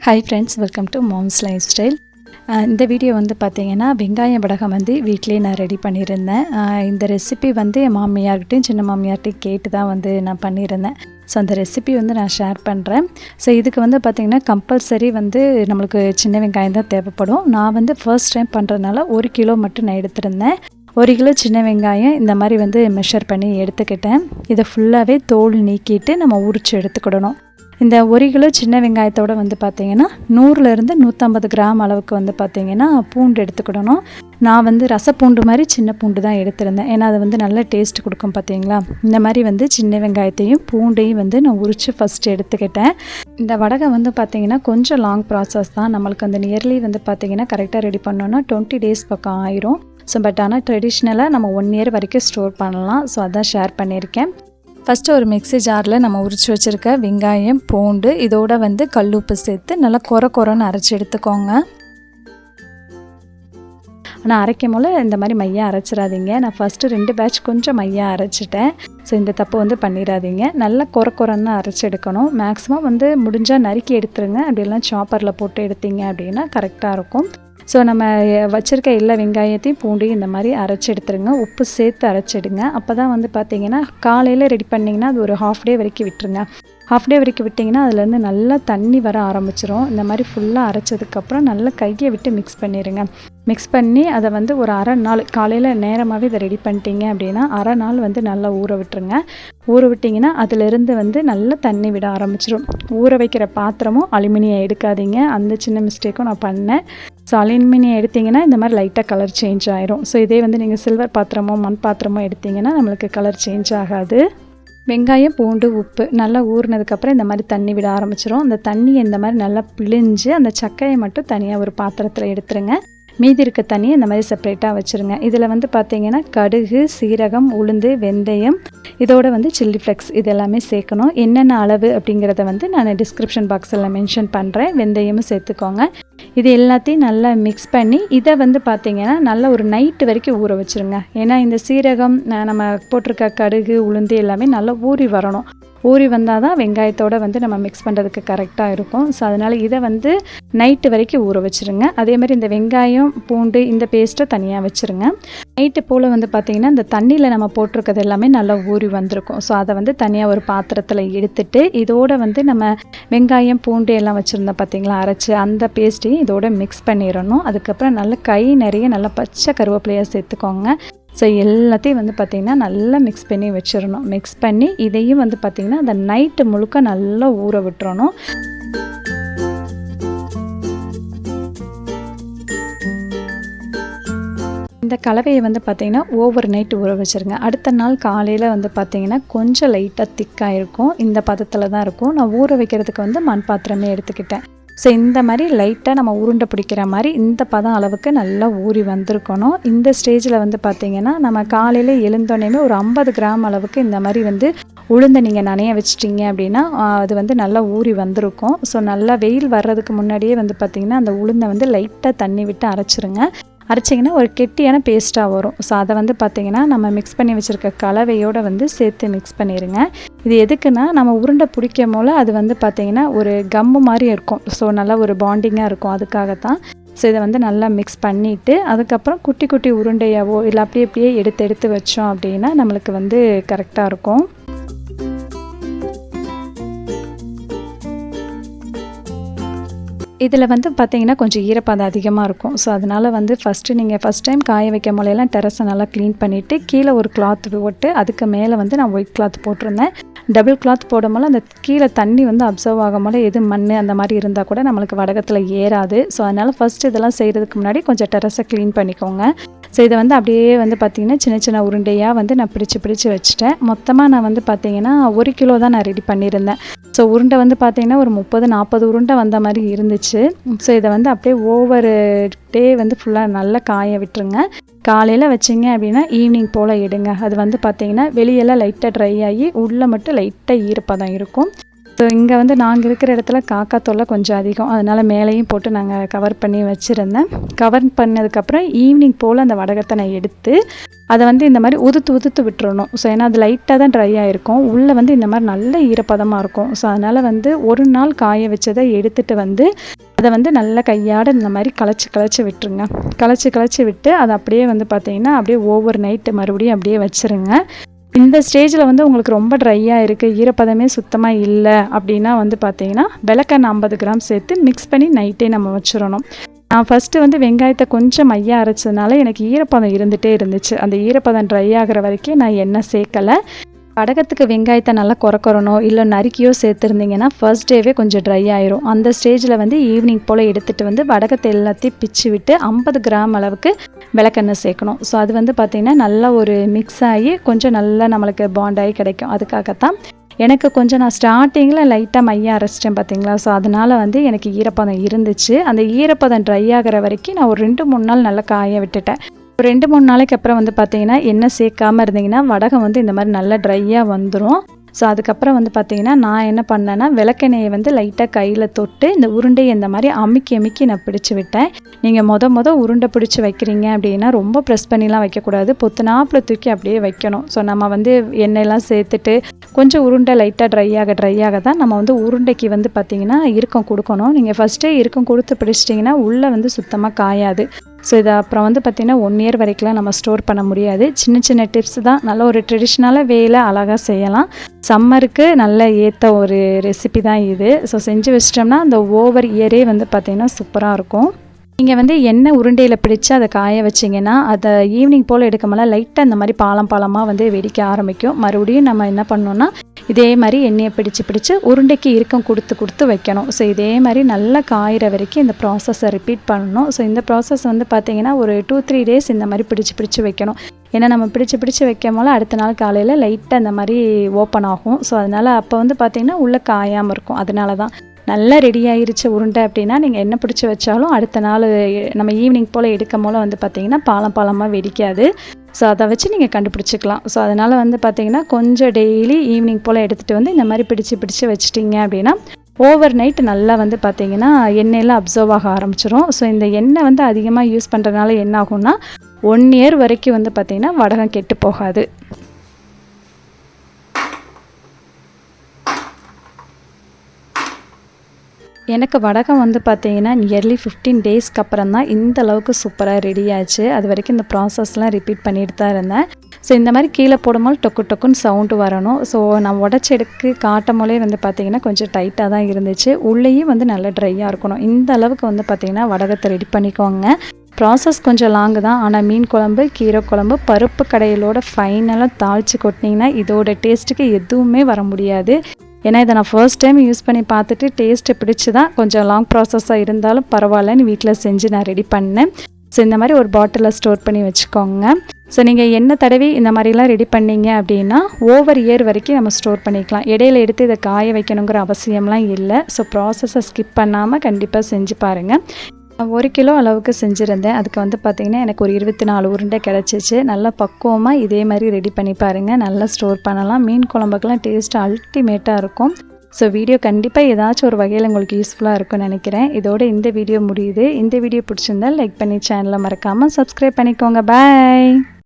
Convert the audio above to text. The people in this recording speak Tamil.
Hi friends welcome to moms life style இந்த வீடியோ வந்து பார்த்தீங்கன்னா வெங்காயம் படகம் வந்து வீட்டிலே நான் ரெடி பண்ணியிருந்தேன். Uh, இந்த ரெசிபி வந்து என் மாமியார்கிட்டையும் சின்ன மாமியார்கிட்டையும் கேட்டு தான் வந்து நான் பண்ணியிருந்தேன். ஸோ அந்த ரெசிபி வந்து நான் ஷேர் பண்ணுறேன் ஸோ இதுக்கு வந்து பார்த்திங்கன்னா கம்பல்சரி வந்து நம்மளுக்கு சின்ன வெங்காயம் தான் தேவைப்படும். நான் வந்து ஃபர்ஸ்ட் டைம் பண்ணுறதுனால ஒரு கிலோ மட்டும் நான் எடுத்திருந்தேன். ஒரு கிலோ சின்ன வெங்காயம் இந்த மாதிரி வந்து மெஷர் பண்ணி எடுத்துக்கிட்டேன். இதை ஃபுல்லாகவே தோல் நீக்கிட்டு நம்ம உரித்து எடுத்துக்கிடணும். இந்த ஒரு கிலோ சின்ன வெங்காயத்தோடு வந்து பார்த்திங்கன்னா நூறுலேருந்து நூற்றம்பது கிராம் அளவுக்கு வந்து பார்த்திங்கன்னா பூண்டு எடுத்துக்கிடணும். நான் வந்து ரசப்பூண்டு மாதிரி சின்ன பூண்டு தான் எடுத்திருந்தேன். ஏன்னா அது வந்து நல்ல டேஸ்ட் கொடுக்கும் பார்த்தீங்களா இந்த மாதிரி வந்து சின்ன வெங்காயத்தையும் பூண்டையும் வந்து நான் உரித்து ஃபஸ்ட்டு எடுத்துக்கிட்டேன். இந்த வடகை வந்து பார்த்திங்கன்னா கொஞ்சம் லாங் ப்ராசஸ் தான். நம்மளுக்கு அந்த நியர்லி வந்து பார்த்திங்கன்னா கரெக்டாக ரெடி பண்ணோன்னா டுவெண்ட்டி டேஸ் பக்கம் ஆயிரும். ஸோ பட் ஆனால் ட்ரெடிஷ்னலாக நம்ம ஒன் இயர் வரைக்கும் ஸ்டோர் பண்ணலாம். ஸோ அதான் ஷேர் பண்ணியிருக்கேன். ஃபஸ்ட்டு ஒரு மிக்ஸி ஜாரில் நம்ம உரிச்சு வச்சுருக்க வெங்காயம் பூண்டு இதோட வந்து கல்லுப்பு சேர்த்து நல்லா கொர கொரன்னு அரைச்சி எடுத்துக்கோங்க. ஆனால் அரைக்கும் போல் இந்த மாதிரி மையம் அரைச்சிடாதீங்க. நான் ஃபஸ்ட்டு ரெண்டு பேட்ச் கொஞ்சம் மையம் அரைச்சிட்டேன். ஸோ இந்த தப்பு வந்து பண்ணிடாதீங்க. நல்லா கொர கொரன்னு அரைச்சி எடுக்கணும். மேக்ஸிமம் வந்து முடிஞ்சால் நறுக்கி எடுத்துருங்க. அப்படிலாம் சாப்பரில் போட்டு எடுத்தீங்க அப்படின்னா கரெக்டாக இருக்கும். ஸோ நம்ம வச்சுருக்க எல்லா வெங்காயத்தையும் பூண்டையும் இந்த மாதிரி அரைச்சி எடுத்துருங்க. உப்பு சேர்த்து அரைச்சிடுங்க அப்போ தான் வந்து பார்த்தீங்கன்னா காலையில் ரெடி பண்ணிங்கன்னா அது ஒரு ஹாஃப் டே வரைக்கும் விட்டுருங்க. ஹாஃப் டே வரைக்கும் விட்டிங்கன்னா அதுலேருந்து நல்லா தண்ணி வர ஆரம்பிச்சிரும். இந்த மாதிரி ஃபுல்லாக அரைச்சதுக்கப்புறம் நல்லா கையை விட்டு மிக்ஸ் பண்ணிடுங்க மிக்ஸ் பண்ணி அதை வந்து ஒரு அரை நாள் காலையில் நேரமாகவே இதை ரெடி பண்ணிட்டீங்க அப்படின்னா அரை நாள் வந்து நல்லா ஊற விட்டுருங்க. ஊற விட்டிங்கன்னா அதிலிருந்து வந்து நல்லா தண்ணி விட ஆரம்பிச்சிடும் ஊற வைக்கிற பாத்திரமும் அலுமினியம் எடுக்காதீங்க. அந்த சின்ன மிஸ்டேக்கும் நான் பண்ணேன். ஸோ அலுமினியம் எடுத்திங்கன்னா இந்த மாதிரி லைட்டாக கலர் சேஞ்ச் ஆயிரும். ஸோ இதே வந்து நீங்கள் சில்வர் பாத்திரமோ மண் பாத்திரமோ எடுத்திங்கன்னா நம்மளுக்கு கலர் சேஞ்ச் ஆகாது. வெங்காயம் பூண்டு உப்பு நல்லா ஊறினதுக்கப்புறம் இந்த மாதிரி தண்ணி விட ஆரம்பிச்சிரும். அந்த தண்ணியை இந்த மாதிரி நல்லா பிழிஞ்சு அந்த சக்கையை மட்டும் தனியாக ஒரு பாத்திரத்தில் எடுத்துருங்க. மீதி இருக்க தண்ணியை இந்த மாதிரி செப்பரேட்டாக வச்சுருங்க. இதில் வந்து பார்த்தீங்கன்னா கடுகு சீரகம் உளுந்து வெந்தயம் இதோட வந்து சில்லி ஃப்ளெக்ஸ் இது எல்லாமே சேர்க்கணும். என்னென்ன அளவு அப்படிங்கிறத வந்து நான் டிஸ்கிரிப்ஷன் பாக்ஸில் மென்ஷன் பண்ணுறேன் வெந்தயமும் சேர்த்துக்கோங்க. இது எல்லாத்தையும் நல்லா மிக்ஸ் பண்ணி இதை வந்து பார்த்திங்கன்னா நல்லா ஒரு நைட்டு வரைக்கும் ஊற வச்சுருங்க. ஏன்னா இந்த சீரகம் நம்ம போட்டிருக்க கடுகு உளுந்து எல்லாமே நல்லா ஊறி வரணும். ஊறி வந்தால் தான் வெங்காயத்தோடு வந்து நம்ம மிக்ஸ் பண்ணுறதுக்கு கரெக்டாக இருக்கும். ஸோ அதனால் இதை வந்து நைட்டு வரைக்கும் ஊற வச்சுருங்க. அதே மாதிரி இந்த வெங்காயம் பூண்டு இந்த பேஸ்ட்டை தனியாக வச்சுருங்க. நைட்டு போல் வந்து பார்த்திங்கன்னா இந்த தண்ணியில் நம்ம போட்டிருக்கிறது எல்லாமே நல்லா ஊறி வந்திருக்கும். ஸோ அதை வந்து தனியாக ஒரு பாத்திரத்தில் எடுத்துட்டு இதோடு வந்து நம்ம வெங்காயம் பூண்டு எல்லாம் வச்சுருந்தோம் பார்த்தீங்களா அரைச்சி அந்த பேஸ்ட்டையும் இதோட மிக்ஸ் பண்ணிடணும். அதுக்கப்புறம் நல்லா கை நிறைய நல்லா பச்சை கருவேப்பிலையாக சேர்த்துக்கோங்க. ஸோ எல்லாத்தையும் வந்து பார்த்திங்கன்னா நல்லா மிக்ஸ் பண்ணி வச்சிடணும். மிக்ஸ் பண்ணி இதையும் வந்து பார்த்திங்கன்னா அந்த நைட்டு முழுக்க நல்லா ஊற விட்டுறணும். இந்த கலவையை வந்து பார்த்திங்கன்னா ஓவர் நைட் ஊற வச்சுருங்க. அடுத்த நாள் காலையில் வந்து பார்த்திங்கன்னா கொஞ்சம் லைட்டாக திக்காக இருக்கும். இந்த பதத்தில் தான் இருக்கும். நான் ஊற வைக்கிறதுக்கு வந்து மண் பாத்திரமே எடுத்துக்கிட்டேன். ஸோ இந்த மாதிரி லைட்டாக நம்ம உருண்டை பிடிக்கிற மாதிரி இந்த பதம் அளவுக்கு நல்லா ஊறி வந்திருக்கணும். இந்த ஸ்டேஜில் வந்து பார்த்திங்கன்னா நம்ம காலையில் எழுந்தோடனே ஒரு ஐம்பது கிராம் அளவுக்கு இந்த மாதிரி வந்து உளுந்தை நீங்கள் நனைய வச்சிட்டிங்க அப்படின்னா அது வந்து நல்லா ஊறி வந்திருக்கும். ஸோ நல்லா வெயில் வர்றதுக்கு முன்னாடியே வந்து பார்த்திங்கன்னா அந்த உளுந்தை வந்து லைட்டாக தண்ணி விட்டு அரைச்சிருங்க. அரைச்சிங்கன்னா ஒரு கெட்டியான பேஸ்ட்டாக வரும். ஸோ அதை வந்து பார்த்திங்கன்னா நம்ம மிக்ஸ் பண்ணி வச்சுருக்க கலவையோடு வந்து சேர்த்து மிக்ஸ் பண்ணிடுங்க இது எதுக்குன்னா நம்ம உருண்டை பிடிக்கும் போல் அது வந்து பார்த்திங்கன்னா ஒரு கம்மு மாதிரி இருக்கும். ஸோ நல்லா ஒரு பாண்டிங்காக இருக்கும். அதுக்காகத்தான். ஸோ இதை வந்து நல்லா மிக்ஸ் பண்ணிவிட்டு அதுக்கப்புறம் குட்டி குட்டி உருண்டையாவோ இல்லை அப்படியே அப்படியே எடுத்து எடுத்து வச்சோம் அப்படின்னா நம்மளுக்கு வந்து கரெக்டாக இருக்கும். இதில் வந்து பார்த்தீங்கன்னா கொஞ்சம் ஈரப்பதம் அதிகமாக இருக்கும். ஸோ அதனால் வந்து ஃபஸ்ட்டு நீங்கள் ஃபஸ்ட் டைம் காய வைக்கும் போலெல்லாம் டெரஸை நல்லா க்ளீன் பண்ணிவிட்டு கீழே ஒரு கிளாத் போட்டு அதுக்கு மேலே வந்து நான் ஒயிட் கிளாத் போட்டிருந்தேன். டபுள் கிளாத் போடும்போது அந்த கீழே தண்ணி வந்து அப்சர்வ் ஆகும்போது எது மண் அந்த மாதிரி இருந்தால் கூட நம்மளுக்கு வடகத்தில் ஏறாது. ஸோ அதனால் ஃபஸ்ட் இதெல்லாம் செய்கிறதுக்கு முன்னாடி கொஞ்சம் டெரஸை க்ளீன் பண்ணிக்கோங்க. ஸோ இதை வந்து அப்படியே வந்து பார்த்திங்கன்னா சின்ன சின்ன உருண்டையாக வந்து நான் பிடிச்சு பிடிச்சு வச்சுட்டேன். மொத்தமாக நான் வந்து பார்த்திங்கன்னா ஒரு கிலோ தான் நான் ரெடி பண்ணியிருந்தேன். ஸோ உருண்டை வந்து பார்த்திங்கன்னா ஒரு முப்பது நாற்பது உருண்டை வந்த மாதிரி இருந்துச்சு. ஸோ இதை வந்து அப்படியே ஓவர் டே வந்து ஃபுல்லாக நல்லா காய விட்டுருங்க. காலையில் வச்சிங்க அப்படின்னா ஈவினிங் போல் எடுங்க. அது வந்து பார்த்திங்கன்னா வெளியெல்லாம் லைட்டாக ட்ரை ஆகி உள்ளே மட்டும் லைட்டாக ஈரப்பதம் இருக்கும். ஸோ இங்கே வந்து நாங்கள் இருக்கிற இடத்துல காக்கா தொல்லை கொஞ்சம் அதிகம். அதனால் மேலேயும் போட்டு நாங்கள் கவர் பண்ணி வச்சுருந்தேன். கவர் பண்ணதுக்கப்புறம் ஈவினிங் போல் அந்த வடகத்தை நான் எடுத்து அதை வந்து இந்த மாதிரி உதுத்து உதுத்து விட்டுறணும். ஸோ ஏன்னா அது லைட்டாக தான் ட்ரை ஆகிருக்கும் உள்ளே வந்து இந்த மாதிரி நல்ல ஈரப்பதமாக இருக்கும். ஸோ அதனால் வந்து ஒரு நாள் காய வச்சதை எடுத்துகிட்டு வந்து அதை வந்து நல்லா கையாட இந்த மாதிரி களைச்சி களைச்சி விட்டுருங்க. களைச்சி களைச்சி விட்டு அதை அப்படியே வந்து பார்த்திங்கன்னா அப்படியே ஓவர் நைட்டு மறுபடியும் அப்படியே வச்சுருங்க. இந்த ஸ்டேஜில் வந்து உங்களுக்கு ரொம்ப ட்ரையாக இருக்குது ஈரப்பதமே சுத்தமாக இல்லை அப்படின்னா வந்து பார்த்தீங்கன்னா விளக்கெண்ணெய் ஐம்பது கிராம் சேர்த்து மிக்ஸ் பண்ணி நைட்டே நம்ம வச்சிடணும். நான் ஃபஸ்ட்டு வந்து வெங்காயத்தை கொஞ்சம் மையா அரைச்சதுனால எனக்கு ஈரப்பதம் இருந்துகிட்டே இருந்துச்சு. அந்த ஈரப்பதம் ட்ரை ஆகிற வரைக்கும் நான் எண்ணெய் சேர்க்கலை. வடகத்துக்கு வெங்காயத்தை நல்லா குறக்குறனோ இல்லை நறுக்கியோ சேர்த்துருந்தீங்கன்னா ஃபர்ஸ்ட் டேவே கொஞ்சம் ட்ரை ஆயிரும். அந்த ஸ்டேஜில் வந்து ஈவினிங் போல் எடுத்துகிட்டு வந்து வடகத்தை எல்லாத்தையும் பிச்சு விட்டு ஐம்பது கிராம் அளவுக்கு விளக்கெண்ணெய் சேர்க்கணும். ஸோ அது வந்து பார்த்திங்கன்னா நல்லா ஒரு மிக்ஸ் ஆகி கொஞ்சம் நல்லா நம்மளுக்கு பாண்டாகி கிடைக்கும். அதுக்காகத்தான் எனக்கு கொஞ்சம் நான் ஸ்டார்டிங்கில் லைட்டாக மையம் அரைச்சிட்டேன் பார்த்தீங்களா ஸோ அதனால் வந்து எனக்கு ஈரப்பதம் இருந்துச்சு. அந்த ஈரப்பதம் ட்ரை ஆகிற வரைக்கும் நான் ஒரு ரெண்டு மூணு நாள் நல்லா காய விட்டுட்டேன். ஒரு ரெண்டு மூணு நாளைக்கு அப்புறம் வந்து பார்த்தீங்கன்னா எண்ணெய் சேர்க்காமல் இருந்தீங்கன்னா வடகம் வந்து இந்த மாதிரி நல்லா ட்ரையாக வந்துடும் ஸோ அதுக்கப்புறம் வந்து பார்த்தீங்கன்னா நான் என்ன பண்ணேன்னா விளக்கெண்ணெயை வந்து லைட்டாக கையில் தொட்டு இந்த உருண்டையை இந்த மாதிரி அமுக்கி அமுக்கி நான் பிடிச்சி விட்டேன். நீங்கள் மொத மொதல் உருண்டை பிடிச்சி வைக்கிறீங்க அப்படின்னா ரொம்ப ப்ரெஸ் பண்ணிலாம் வைக்கக்கூடாது. பொத்துனாப்பில் தூக்கி அப்படியே வைக்கணும். ஸோ நம்ம வந்து எண்ணெயெல்லாம் சேர்த்துட்டு கொஞ்சம் உருண்டை லைட்டாக ட்ரை ஆக ட்ரை ஆக தான் நம்ம வந்து உருண்டைக்கு வந்து பார்த்திங்கன்னா இறுக்கம் கொடுக்கணும். நீங்கள் ஃபஸ்ட்டே இறுக்கம் கொடுத்து பிடிச்சிட்டிங்கன்னா உள்ளே வந்து சுத்தமாக காயாது. ஸோ இதை அப்புறம் வந்து பார்த்திங்கன்னா ஒன் இயர் வரைக்கும்லாம் நம்ம ஸ்டோர் பண்ண முடியாது. சின்ன சின்ன டிப்ஸ் தான். நல்ல ஒரு ட்ரெடிஷ்னலாக வேலை அழகாக செய்யலாம். சம்மருக்கு நல்ல ஏற்ற ஒரு ரெசிபி தான் இது. ஸோ செஞ்சு வச்சிட்டோம்னா அந்த ஓவர் இயரே வந்து பார்த்திங்கன்னா சூப்பராக இருக்கும். நீங்கள் வந்து எண்ணெய் உருண்டையில் பிடிச்சி அதை காய வச்சிங்கன்னா அதை ஈவினிங் போல் எடுக்கமெல்லாம் லைட்டாக இந்த மாதிரி பாலம் பாலமாக வந்து வெடிக்க ஆரம்பிக்கும். மறுபடியும் நம்ம என்ன பண்ணோன்னா இதே மாதிரி எண்ணெயை பிடிச்சி பிடிச்சி உருண்டைக்கு இறுக்கம் கொடுத்து கொடுத்து வைக்கணும். ஸோ இதே மாதிரி நல்லா காயிற வரைக்கும் இந்த ப்ராசஸை ரிப்பீட் பண்ணணும். ஸோ இந்த ப்ராசஸ் வந்து பார்த்திங்கன்னா ஒரு டூ த்ரீ டேஸ் இந்த மாதிரி பிடிச்சி பிடிச்சு வைக்கணும். ஏன்னா நம்ம பிடிச்சி பிடிச்சு வைக்கும் போல அடுத்த நாள் காலையில் லைட்டாக இந்த மாதிரி ஓப்பன் ஆகும். ஸோ அதனால் அப்போ வந்து பார்த்திங்கன்னா உள்ளே காயாமல் இருக்கும். அதனால தான் நல்லா ரெடி ஆயிருச்சு உருண்டை அப்படின்னா நீங்கள் என்ன பிடிச்சி வச்சாலும் அடுத்த நாள் நம்ம ஈவினிங் போல் எடுக்கும் போல் வந்து பார்த்திங்கன்னா பாலம் பாலமாக வெடிக்காது. ஸோ அதை வச்சு நீங்கள் கண்டுபிடிச்சிக்கலாம். ஸோ அதனால் வந்து பார்த்திங்கன்னா கொஞ்சம் டெய்லி ஈவினிங் போல் எடுத்துகிட்டு வந்து இந்த மாதிரி பிடிச்சி பிடிச்சி வச்சிட்டிங்க அப்படின்னா ஓவர் நைட் நல்லா வந்து பார்த்திங்கன்னா எண்ணெயெல்லாம் அப்சர்வ் ஆக ஆரம்பிச்சிடும் ஸோ இந்த எண்ணெய் வந்து அதிகமாக யூஸ் பண்ணுறதுனால என்ன ஆகும்னா ஒன் இயர் வரைக்கும் வந்து பார்த்திங்கன்னா வடகம் கெட்டு போகாது. எனக்கு வடகம் வந்து பார்த்தீங்கன்னா நியர்லி ஃபிஃப்டீன் டேஸ்க்கு அப்புறம் தான் இந்த அளவுக்கு சூப்பராக ரெடி ஆச்சு. அது வரைக்கும் இந்த ப்ராசஸ்லாம் ரிப்பீட் பண்ணிட்டு தான் இருந்தேன். ஸோ இந்த மாதிரி கீழே போடும்போது டொக்கு டொக்குன்னு சவுண்டு வரணும். ஸோ நான் உடச்சி எடுக்கு காட்டும் போலே வந்து பார்த்திங்கன்னா கொஞ்சம் டைட்டாக தான் இருந்துச்சு. உள்ளேயும் வந்து நல்லா ட்ரையாக இருக்கணும். இந்த அளவுக்கு வந்து பார்த்திங்கன்னா வடகத்தை ரெடி பண்ணிக்கோங்க. ப்ராசஸ் கொஞ்சம் லாங்கு தான். ஆனால் மீன் குழம்பு கீரை குழம்பு பருப்பு கடையிலோட ஃபைனலாக தாளித்து கொட்டினீங்கன்னா இதோட டேஸ்ட்டுக்கு எதுவுமே வர முடியாது. ஏன்னா இதை நான் ஃபர்ஸ்ட் டைம் யூஸ் பண்ணி பார்த்துட்டு டேஸ்ட்டு பிடிச்சி தான் கொஞ்சம் லாங் ப்ராசஸாக இருந்தாலும் பரவாயில்லன்னு வீட்டில் செஞ்சு நான் ரெடி பண்ணேன். ஸோ இந்த மாதிரி ஒரு பாட்டிலில் ஸ்டோர் பண்ணி வச்சுக்கோங்க. ஸோ நீங்கள் என்ன தடவி இந்த மாதிரிலாம் ரெடி பண்ணீங்க அப்படின்னா ஓவர் இயர் வரைக்கும் நம்ம ஸ்டோர் பண்ணிக்கலாம். இடையில எடுத்து இதை காய வைக்கணுங்கிற அவசியம்லாம் இல்லை. ஸோ ப்ராசஸை ஸ்கிப் பண்ணாமல் கண்டிப்பாக செஞ்சு பாருங்கள் ஒரு கிலோ அளவுக்கு செஞ்சுருந்தேன். அதுக்கு வந்து பார்த்திங்கன்னா எனக்கு ஒரு இருபத்தி நாலு உருண்டை கிடச்சிச்சு. நல்லா பக்குவமாக இதே மாதிரி ரெடி பண்ணி பாருங்கள் நல்லா ஸ்டோர் பண்ணலாம். மீன் குழம்புக்கெலாம் டேஸ்ட் அல்டிமேட்டாக இருக்கும். ஸோ வீடியோ கண்டிப்பாக ஏதாச்சும் ஒரு வகையில் உங்களுக்கு யூஸ்ஃபுல்லாக இருக்கும்னு நினைக்கிறேன். இதோட இந்த வீடியோ முடியுது. இந்த வீடியோ பிடிச்சிருந்தால் லைக் பண்ணி சேனலை மறக்காமல் சப்ஸ்கிரைப் பண்ணிக்கோங்க. பாய்